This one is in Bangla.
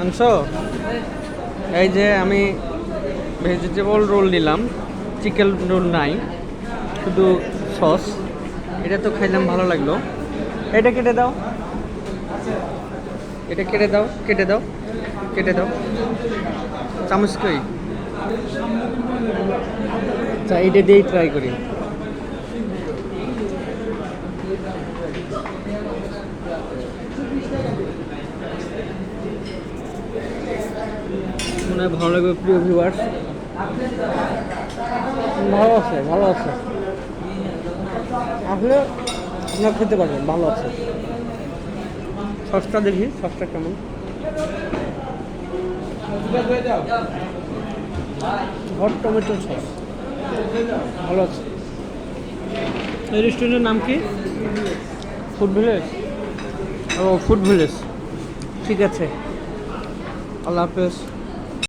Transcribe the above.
আনছো? এই যে আমি ভেজিটেবল রোল নিলাম চিকেন রোল নাই, শুধু সস এটা তো খাইলাম, ভালো লাগল। এটা কেটে দাও। এটা কেটে দাও কেটে দাও কেটে দাও। চামচ কই? আচ্ছা এটা দিয়েই ট্রাই করি। মনে হয় ভালো লাগবে প্রিয় ভিউয়ার্স ভালো আছে ভালো আছে। আসলে আপনারা খেতে পারবেন, ভালো আছে। সসটা দেখি, সসটা কেমন। হট টমেটো সস ভালো আছে। এই রেস্টুরেন্টের নাম কি? ফুড ভিলেজ ও ফুড ভিলেজ ঠিক আছে। আল্লাহ হাফেজ।